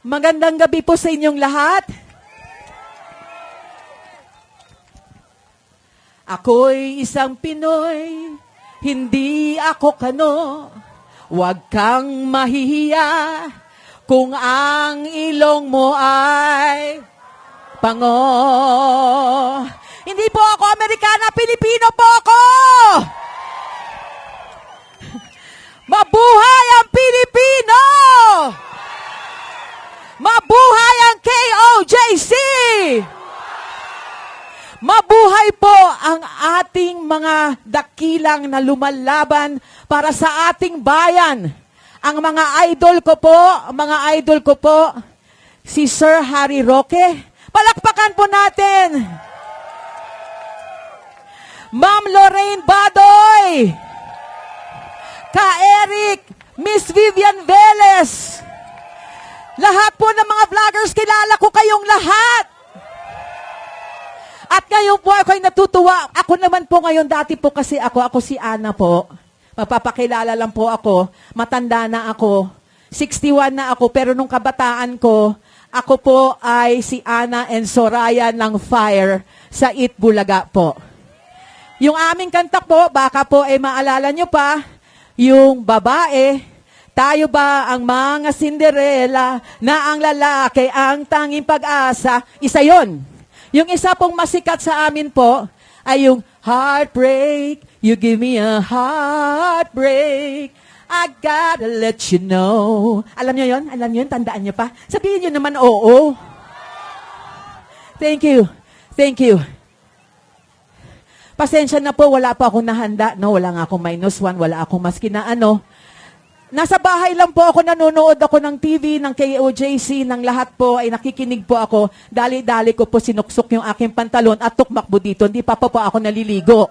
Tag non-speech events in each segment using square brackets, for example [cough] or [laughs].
Magandang gabi po sa inyong lahat. Ako'y isang Pinoy, hindi ako kano. Huwag kang mahihiya kung ang ilong mo ay pango. Hindi po ako Amerikana, Pilipino po ako! Mabuhay ang Pilipino! Mabuhay ang KOJC! Mabuhay po ang ating mga dakilang na lumalaban para sa ating bayan. Ang mga idol ko po, mga idol ko po, si Sir Harry Roque. Palakpakan po natin. Ma'am Lorraine Badoy. Ka Eric, Miss Vivian Velez. Lahat po ng mga vloggers, kilala ko kayong lahat. At ngayon po ako ay natutuwa. Ako naman po ngayon, dati po kasi ako, ako si Ana po. Mapapakilala lang po ako. Matanda na ako. 61 na ako, pero nung kabataan ko, ako po ay si Ana and Soraya ng Fire sa It Bulaga po. Yung aming kanta po, baka po ay maalala nyo pa, yung babae, tayo ba ang mga Cinderella na ang lalaki ang tanging pag-asa? Isa yon. Yung isa pong masikat sa amin po ay yung Heartbreak, you give me a heartbreak. I gotta let you know. Alam nyo yon? Alam nyo yun? Tandaan nyo pa? Sabihin nyo naman, oo. Thank you. Thank you. Pasensya na po, wala pa akong nahanda. No, wala nga akong minus one, wala akong maski na ano. Nasa bahay lang po ako, nanonood ako ng TV, ng KOJC, ng lahat po, ay nakikinig po ako. Dali-dali ko po sinuksok yung aking pantalon at tukmakbo dito. Hindi pa po, po ako naliligo.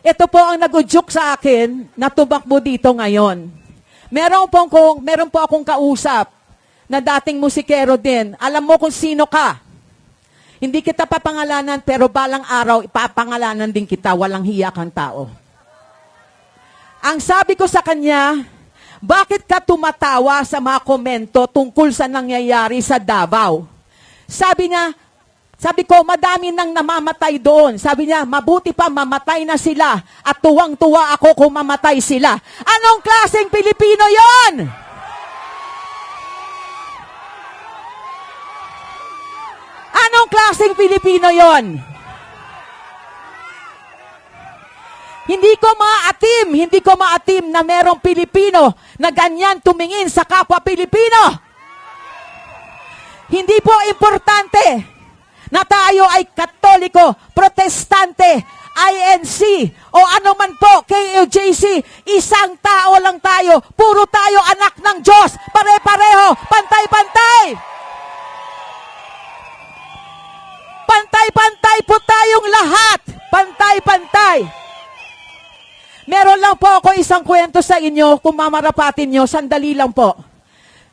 Ito po ang nagudyok sa akin na tumakbo dito ngayon. Meron po, akong, meron po akong kausap na dating musikero din. Alam mo kung sino ka. Hindi kita papangalanan, pero balang araw, ipapangalanan din kita, walang hiya kang tao. Ang sabi ko sa kanya, bakit ka tumatawa sa mga komento tungkol sa nangyayari sa Davao? Sabi niya, sabi ko, madami nang namamatay doon. Sabi niya, mabuti pa mamatay na sila at tuwang-tuwa ako kung mamatay sila. Anong klaseng Pilipino yon? Anong klaseng Pilipino yon? Hindi ko maatim, hindi ko maatim na merong Pilipino na ganyan tumingin sa kapwa Pilipino. Hindi po importante na tayo ay katoliko, protestante, INC, o ano man po, KOJC, isang tao lang tayo, puro tayo anak ng Diyos, pare-pareho, pantay-pantay. Pantay-pantay po tayong lahat. Pantay-pantay. Meron lang po ako isang kwento sa inyo, kung mamarapatin nyo, sandali lang po.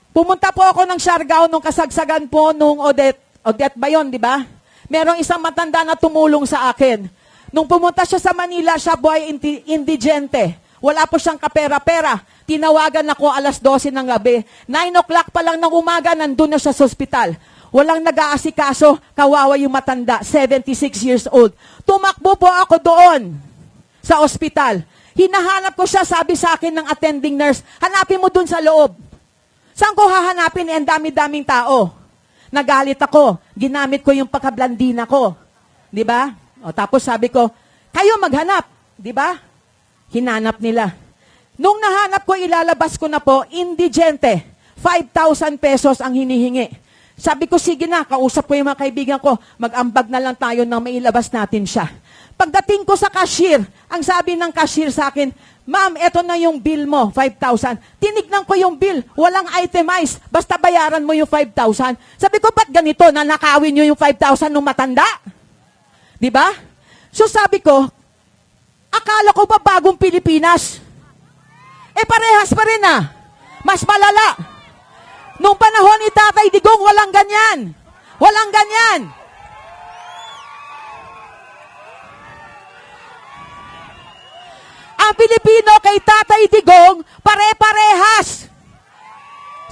Pumunta po ako ng Siargao nung kasagsagan po nung Odette. Odette ba yun, di ba? Merong isang matanda na tumulong sa akin. Nung pumunta siya sa Manila, siya indi- indigente. Wala po siyang kapera-pera. Tinawagan ako alas 12 ng gabi. 9 o'clock pa lang ng umaga, nandun na siya sa ospital. Walang nag-aasikaso, kawawa yung matanda, 76 years old. Tumakbo po ako doon sa ospital. Hinahanap ko siya, sabi sa akin ng attending nurse, hanapin mo dun sa loob. Saan ko hahanapin? Eh, ang dami-daming tao. Nagalit ako. Ginamit ko yung pagkablandina ko. Di ba? O, tapos sabi ko, kayo maghanap. Di ba? Hinanap nila. Nung nahanap ko, ilalabas ko na po, indigente. 5,000 pesos ang hinihingi. Sabi ko, sige na, kausap ko yung mga kaibigan ko, mag-ambag na lang tayo nang mailabas natin siya. Pagdating ko sa cashier, ang sabi ng cashier sa akin, Ma'am, eto na yung bill mo, 5,000. Tinignan ko yung bill, walang itemized, basta bayaran mo yung 5,000. Sabi ko, ba't ganito, nanakawin nyo yung 5,000 nung matanda? Di ba? So sabi ko, akala ko ba bagong Pilipinas? Eh parehas pa rin ah. Mas malala. Nung panahon ni Tatay Digong, walang ganyan. Walang ganyan. Ang Pilipino kay Tatay Digong, pare-parehas.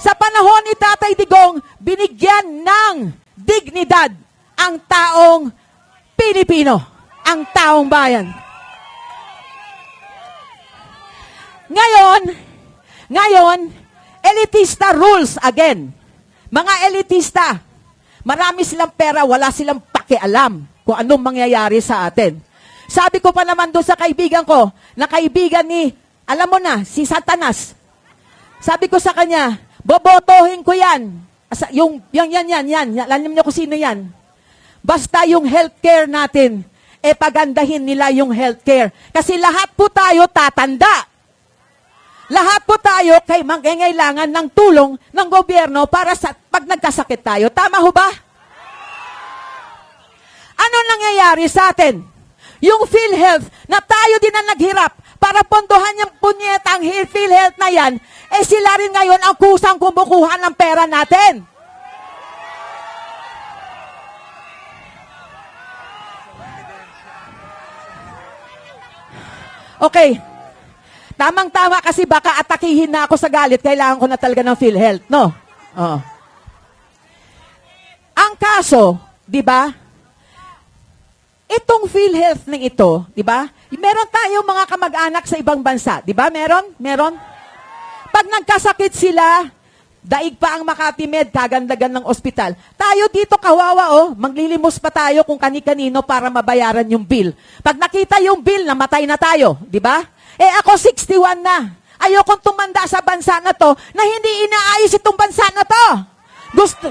Sa panahon ni Tatay Digong, binigyan ng dignidad ang taong Pilipino, ang taong bayan. Ngayon, ngayon, elitista rules again. Mga elitista, marami silang pera, wala silang pakialam kung anong mangyayari sa atin. Sabi ko pa naman doon sa kaibigan ko, na kaibigan ni, alam mo na, si Satanas. Sabi ko sa kanya, bobotohin ko yan. Asa, yung, yan, yan, yan, yan. Alam niyo kung sino yan. Basta yung healthcare natin, e pagandahin nila yung healthcare. Kasi lahat po tayo tatanda. Lahat po tayo kay mangangailangan ng tulong ng gobyerno para sa pag nagkasakit tayo. Tama ho ba? Ano nangyayari sa atin? Yung PhilHealth na tayo din ang naghirap para pondohan yung punyetang PhilHealth na yan, eh sila rin ngayon ang kusang kumukuha ng pera natin. Okay. Tamang-tama kasi baka atakihin na ako sa galit, kailangan ko na talaga ng PhilHealth, no? Oo. Ang kaso, di ba? Itong PhilHealth ng ito, di ba? Meron tayong mga kamag-anak sa ibang bansa, di ba? Meron? Meron? Pag nagkasakit sila, daig pa ang Makati Med, kagandagan ng ospital. Tayo dito kawawa oh, maglilimos pa tayo kung kani-kanino para mabayaran yung bill. Pag nakita yung bill, namatay na tayo, di ba? Eh ako 61 na. Ayokong tumanda sa bansa na to na hindi inaayos itong bansa na to. Gusto,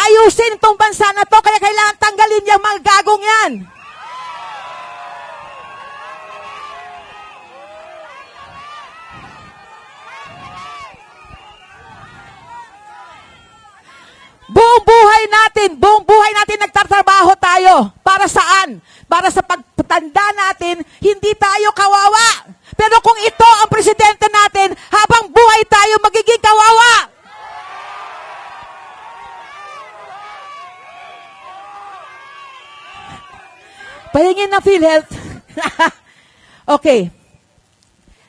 ayusin itong bansa na to, kaya kailangan tanggalin yung mga gagong yan. Buong buhay natin, buong buhay natin nagtatrabaho tayo. Para saan? Para sa pagtanda natin, hindi tayo kawawa. Pero kung ito ang presidente natin, habang buhay tayo magiging kawawa. Pahingin ng PhilHealth. [laughs] okay.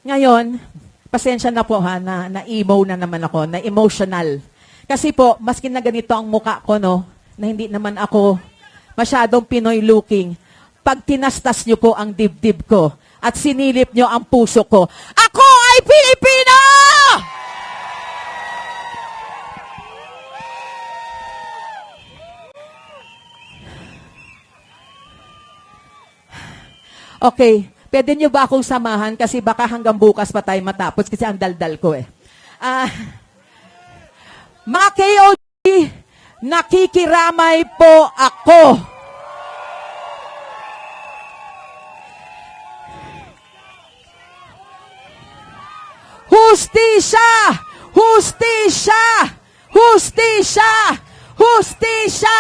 Ngayon, pasensya na po ha, na, na-emo na naman ako, na emotional. Kasi po, maski na ganito ang muka ko, no, na hindi naman ako masyadong Pinoy looking, pag tinastas nyo po ang dibdib ko at sinilip nyo ang puso ko, ako ay Pilipino! Okay, pwede nyo ba akong samahan kasi baka hanggang bukas pa tayo matapos kasi ang daldal ko eh. Ah, mga KOG, nakikiramay po ako. Hustisya! Hustisya! Hustisya! Hustisya!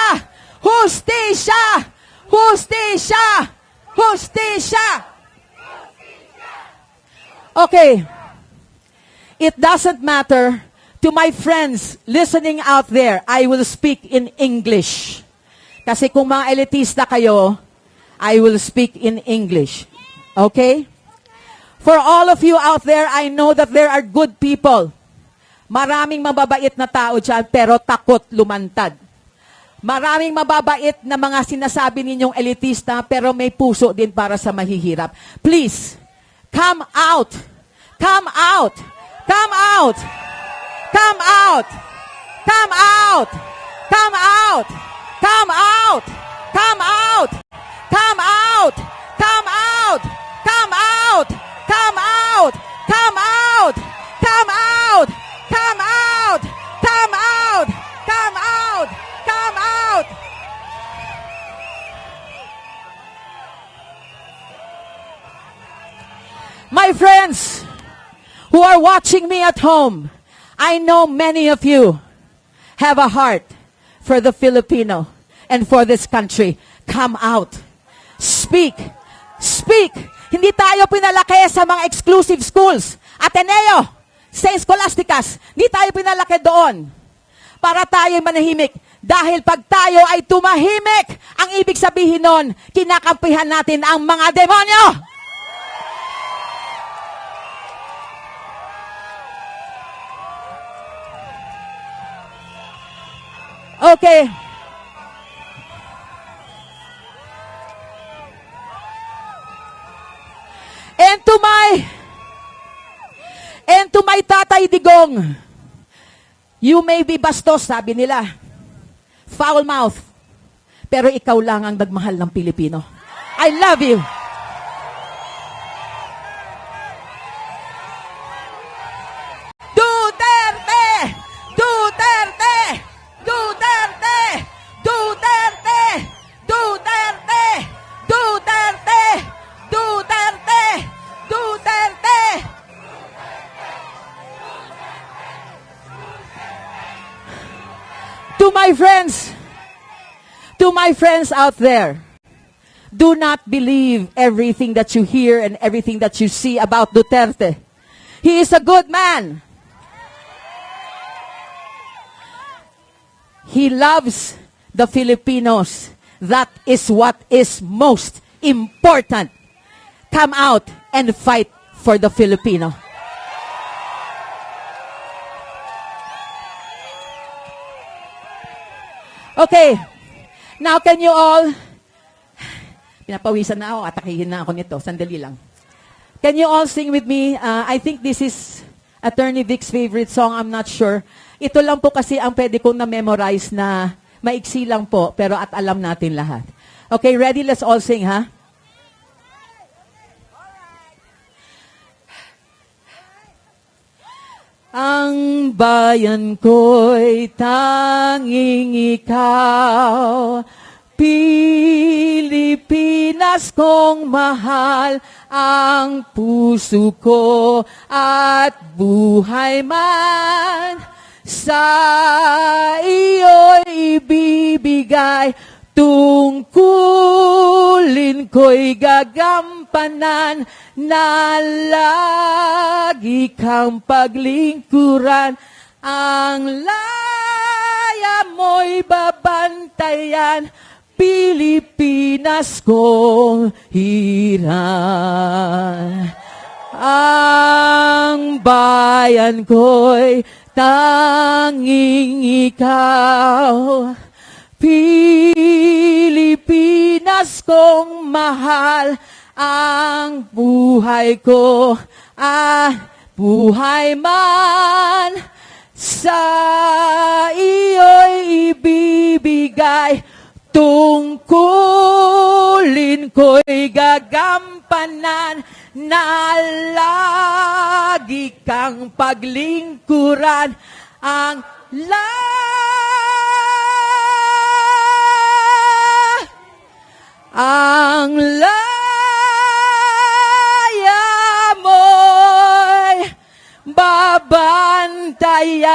Hustisya! Hustisya! Hustisya! Okay. It doesn't matter to my friends listening out there, I will speak in English. Kasi kung mga elitista kayo, I will speak in English. Okay? For all of you out there, I know that there are good people. Maraming mababait na tao dyan, pero takot lumantad. Maraming mababait na mga sinasabi ninyong elitista, pero may puso din para sa mahihirap. Please, come out. Come out. Come out. Come out! Come out! Come out! Come out! Come out! Come out! Come out! Come out! Come out! Come out! Come out! Come out! Come out! Come out! Come out! My friends who are watching me at home, I know many of you have a heart for the Filipino and for this country. Come out. Speak. Speak. Hindi tayo pinalaki sa mga exclusive schools. Ateneo, St. Scholasticas, hindi tayo pinalaki doon para tayo manahimik. Dahil pag tayo ay tumahimik, ang ibig sabihin nun, kinakampihan natin ang mga demonyo. Okay. And to my and to my tatay digong, you may be bastos, sabi nila. Foul mouth. Pero ikaw lang ang nagmahal ng Pilipino. I love you. Friends, to my friends out there, do not believe everything that you hear and everything that you see about Duterte. He is a good man. He loves the Filipinos. That is what is most important. Come out and fight for the Filipino. Okay. Now can you all Pinapawisan na ako, atakihin na ako nito. Sandali lang. Can you all sing with me? Uh, I think this is Attorney Vic's favorite song. I'm not sure. Ito lang po kasi ang pwede kong na-memorize na maiksi lang po, pero at alam natin lahat. Okay, ready? Let's all sing, ha? Ang bayan ko'y tanging ikaw, Pilipinas kong mahal, ang puso ko at buhay man, sa iyo'y ibibigay, tungkulin ko'y gagampanan, na lagi kang paglingkuran, ang laya mo'y babantayan, Pilipinas kong hiran. Ang bayan ko'y tanging ikaw. Pilipinas kong mahal, ang buhay ko, ah, buhay man, sa iyo'y ibibigay, tungkulin ko'y gagampanan, na lagi kang paglingkuran, ang la bantayan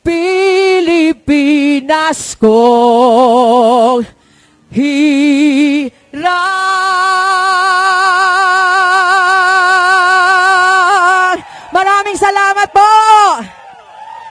Pilipinas kong hi